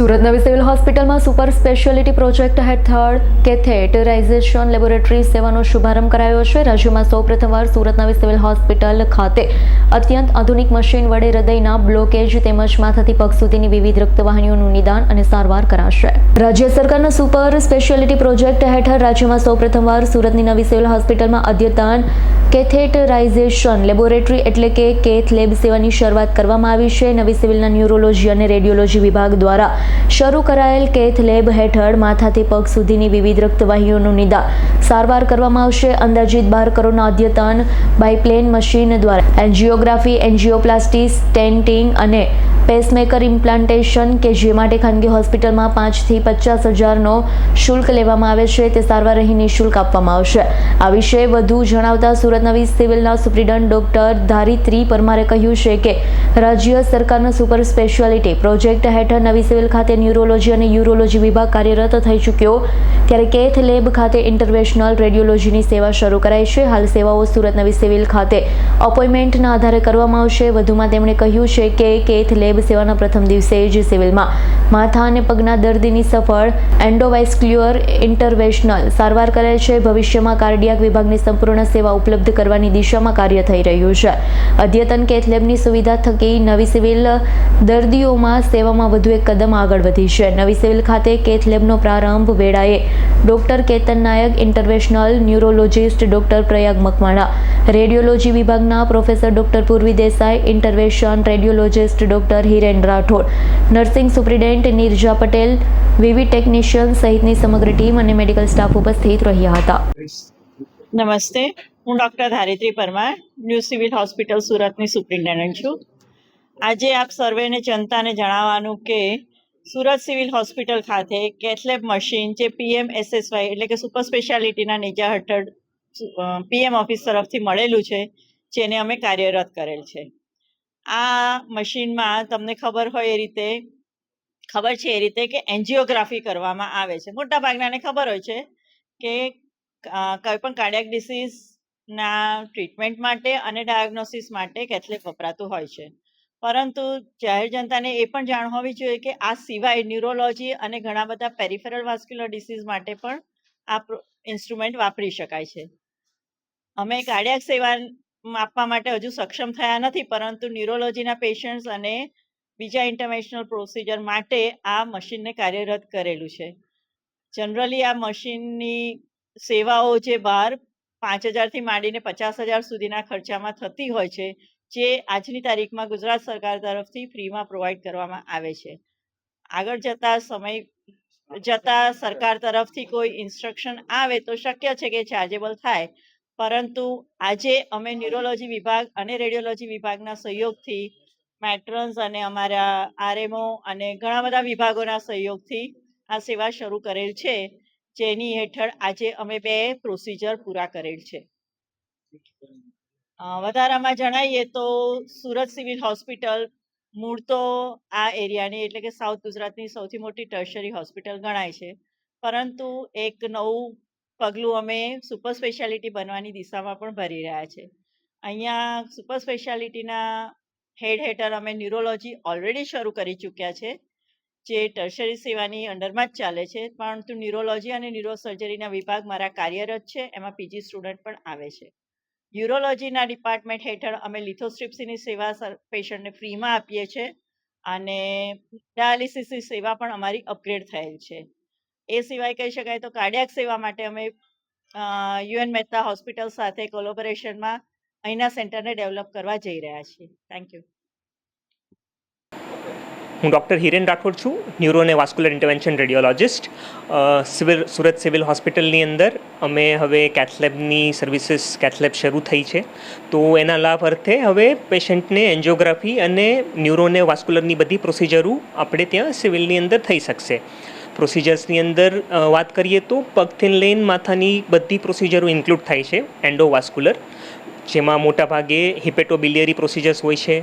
સુરત નવી સિવિલ હોસ્પિટલમાં super speciality project હેઠળ કેથેટરાઇઝેશન લેબોરેટરી સેવાનો શુભારંભ કરાયો છે. રાજ્યમાં સૌપ્રથમવાર સુરત નવી સિવિલ હોસ્પિટલ ખાતે અત્યંત આધુનિક મશીન વડે હૃદયના બ્લોકેજ તેમજ માથાથી પગ સુધીની વિવિધ રક્તવાહિનીઓનું નિદાન અને સારવાર કરાશે. રાજ્ય સરકારના સુપર સ્પેશિયાલિટી પ્રોજેક્ટ હેઠળ રાજ્યમાં સૌપ્રથમવાર સુરતની નવી સિવિલ હોસ્પિટલમાં અદ્યતન કેથેટરાઇઝેશન લેબોરેટરી એટલે કે કેથ લેબ સેવાની શરૂઆત કરવામાં આવી છે. નવી સિવિલના ન્યુરોલોજી અને રેડિયોલોજી વિભાગ દ્વારા શરૂ કરાયેલ કેથ લેબ હેઠળ માથાથી પગ સુધીની વિવિધ રક્તવાહીઓનું નિદાન. સારવાર કરવામાં આવશે. અંદાજિત બાર કરોડના અદ્યતન બાયપ્લેન મશીન દ્વારા. એન્જિયોગ્રાફી, એન્જિયોપ્લાસ્ટી, સ્ટેન્ટિંગ અને પેસમેકર ઇમ્પ્લાન્ટેશન કે જે માટે ખાનગી હોસ્પિટલમાં પાંચથી પચાસ હજારનો શુલ્ક લેવામાં આવે છે તે સારવાર અહીં નિઃશુલ્ક આપવામાં આવશે. આ વિશે વધુ જણાવતા સુરત નવી સિવિલના સુપ્રિન્ટેન્ડન્ટ ડોક્ટર ધારિત્રી પરમારે કહ્યું છે કે રાજ્ય સરકારના સુપર સ્પેશિયાલિટી પ્રોજેક્ટ હેઠળ નવી સિવિલ ખાતે ન્યુરોલોજી અને યુરોલોજી વિભાગ કાર્યરત થઈ ચૂક્યો. ત્યારે કેથ લેબ ખાતે ઇન્ટરવેશનલ રેડિયોલોજીની સેવા શરૂ કરાઈ છે. હાલ સેવાઓ સુરત નવી સિવિલ ખાતે અપોઇન્ટમેન્ટના આધારે કરવામાં આવશે. વધુમાં તેમણે કહ્યું છે કે કેથ લેબ સેવાના પ્રથમ દિવસે જ સિવિલમાં માથા અને પગના દર્દીની સફળ એન્ડોવાઇસ્ક્લ્યુઅર ઇન્ટરવેશનલ સારવાર કરેલ છે. ભવિષ્યમાં કાર્ડિયાક વિભાગની સંપૂર્ણ સેવા ઉપલબ્ધ કરવાની દિશામાં કાર્ય થઈ રહ્યું છે. અદ્યતન કેથલેબની સુવિધા થકી નવી સિવિલ દર્દીઓમાં સેવામાં વધુ એક કદમ આગળ વધી છે. નવી સિવિલ ખાતે કેથલેબનો પ્રારંભ વેળાએ doctor Ketan Nayak, interventional neurologist doctor Prayag Makwana, radiology વિભાગના professor doctor Purvi Desai, intervention radiologist doctor Hiren Rathod, nursing superintendent Nirja Patel વિવિધ ટેકનિશિયન સહિતની સમગ્ર ટીમ અને મેડિકલ સ્ટાફ ઉપસ્થિત રહ્યા હતા. નમસ્તે. હું doctor Dharitri Parmar, new civil hospital સુરતની સુપ્રિન્ટેન્ડન્ટ છું. આજે આપ સર્વેને જનતાને જણાવવાનું કે સુરત સિવિલ હોસ્પિટલ ખાતે કેથલેબ મશીન જે પીએમ એસએસવાય એટલે કે સુપર સ્પેશિયાલિટીના નેજા હેઠળ પીએમ ઓફિસ તરફથી મળેલું છે, જેને અમે કાર્યરત કરેલ છે. આ મશીનમાં તમને ખબર હોય એ રીતે, ખબર છે એ રીતે કે એન્જિયોગ્રાફી કરવામાં આવે છે. મોટા ભાગનાને ખબર હોય છે કે કોઈ પણ કાર્ડિયાક ડિસીઝના ટ્રીટમેન્ટ માટે અને ડાયગ્નોસિસ માટે કેથલેબ વપરાતું હોય છે. પરંતુ જાહેર જનતાને એ પણ જાણ હોવી જોઈએ કે આ સિવાય ન્યુરોલોજી અને ઘણા બધા પેરિફેરલ વાસ્ક્યુલર ડિસીઝ માટે પણ આ ઇન્સ્ટ્રુમેન્ટ વાપરી શકાય છે. અમે કાર્ડિયાક સેવા આપવા માટે હજુ સક્ષમ થયા નથી પરંતુ ન્યુરોલોજીના પેશન્ટ્સ અને બીજા ઇન્ટરનેશનલ પ્રોસિજર માટે આ મશીનને કાર્યરત કરેલું છે. જનરલી આ મશીનની સેવાઓ જે બહાર પાંચ હજારથી માંડીને પચાસ હજાર સુધીના ખર્ચામાં થતી હોય છે જે આજની તારીખમાં ગુજરાત સરકાર તરફથી ફ્રીમાં પ્રોવાઈડ કરવામાં આવે છે. આગળ જતા સમય જતા સરકાર તરફથી કોઈ ઇન્સ્ટ્રક્શન આવે તો શક્ય છે કે ચાર્જેબલ થાય. પરંતુ આજે અમે ન્યુરોલોજી વિભાગ અને રેડિયોલોજી વિભાગના સહયોગથી મેટ્રન્સ અને અમારા આરએમઓ અને ઘણા બધા વિભાગોના સહયોગથી આ સેવા શરૂ કરેલ છે. જેની હેઠળ આજે અમે બે પ્રોસિજર પૂરા કરેલ છે. વધારામાં જણાવીએ તો સુરત સિવિલ હોસ્પિટલ મૂળ તો આ એરિયાની એટલે કે સાઉથ ગુજરાતની સૌથી મોટી ટર્શરી હોસ્પિટલ ગણાય છે. પરંતુ એક નવું પગલું અમે સુપર સ્પેશિયાલિટી બનવાની દિશામાં પણ ભરી રહ્યા છે. અહીંયા સુપર સ્પેશિયાલિટીના હેડ હેઠળ અમે ન્યુરોલોજી ઓલરેડી શરૂ કરી ચૂક્યા છે, જે ટર્શરી સેવાની અંડરમાં જ ચાલે છે. પરંતુ ન્યુરોલોજી અને ન્યુરોસર્જરીના વિભાગ મારા કાર્યરત છે, એમાં પીજી સ્ટુડન્ટ પણ આવે છે. યુરોલોજીના ડિપાર્ટમેન્ટ હેઠળ અમે લિથોસ્ટ્રિપ્સીની સેવા પેશન્ટને ફ્રીમાં આપીએ છીએ અને ડાયાલિસિસની સેવા પણ અમારી અપગ્રેડ થયેલ છે. એ સિવાય કહી શકાય તો કાર્ડિયાક સેવા માટે અમે યુએન મહેતા હોસ્પિટલ સાથે કોલોબોરેશનમાં અહીંના સેન્ટરને ડેવલપ કરવા જઈ રહ્યા છીએ. થેન્ક યુ હું ડૉક્ટર હિરેન રાઠોડ છું, ન્યુરો અને vascular intervention radiologist. Civil, Surat civil હોસ્પિટલની અંદર અમે હવે કેથલેબની સર્વિસીસ કેથલેબ શરૂ થઈ છે. તો એના લાભ અર્થે હવે પેશન્ટને એન્જિયોગ્રાફી અને ન્યુરો અને વાસ્ક્યુલરની બધી પ્રોસિજરો આપણે ત્યાં સિવિલની અંદર થઈ શકશે. પ્રોસિજર્સની અંદર વાત કરીએ તો પગથીન લઈને માથાની બધી પ્રોસિજરો ઇન્ક્લુડ થાય છે એન્ડોવાસ્ક્યુલર જેમાં મોટાભાગે હિપેટોબિલિયરી પ્રોસિજર્સ હોય છે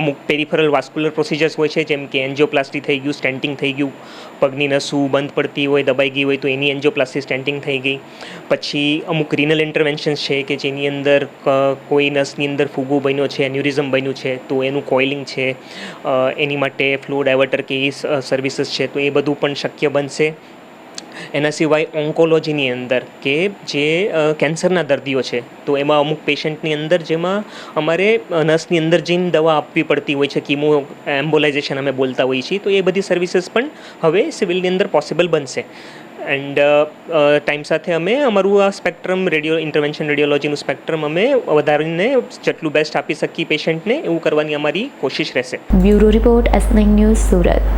અમુક પેરિફરલ વાસ્ક્યુલર પ્રોસિજર્સ હોય છે, જેમ કે એન્જિયોપ્લાસ્ટી થઈ ગયું સ્ટેન્ટિંગ થઈ ગયું, પગની નસું બંધ પડતી હોય, દબાઈ ગઈ હોય તો એની એન્જિયોપ્લાસ્ટી સ્ટેન્ટિંગ થઈ ગઈ. પછી અમુક રિનલ ઇન્ટરવેન્શન્સ છે કે જેની અંદર કોઈ નસની અંદર ફૂગો બન્યો છે એન્યુરિઝમ બન્યું છે, તો એનું કોઇલિંગ છે એની માટે ફ્લો ડાયવર્ટર કે સર્વિસીસ છે, તો એ બધું પણ શક્ય બનશે. એના સિવાય ઓન્કોલોજીની અંદર, કે જે કેન્સરના દર્દીઓ છે, તો એમાં અમુક પેશન્ટની અંદર જેમાં અમારે નર્સની અંદર જઈને દવા આપવી પડતી હોય છે કીમો એમ્બોલાઇઝેશન અમે બોલતા હોઈએ છીએ, તો એ બધી સર્વિસીસ પણ હવે સિવિલની અંદર પોસિબલ બનશે. એન્ડ ટાઈમ સાથે અમે અમારું આ સ્પેક્ટ્રમ રેડિયો ઇન્ટરવેન્શન રેડિયોલોજીનું સ્પેક્ટ્રમ અમે વધારીને જેટલું બેસ્ટ આપી શકીએ પેશન્ટને એવું કરવાની અમારી કોશિશ રહેશે. Bureau report S news Surat.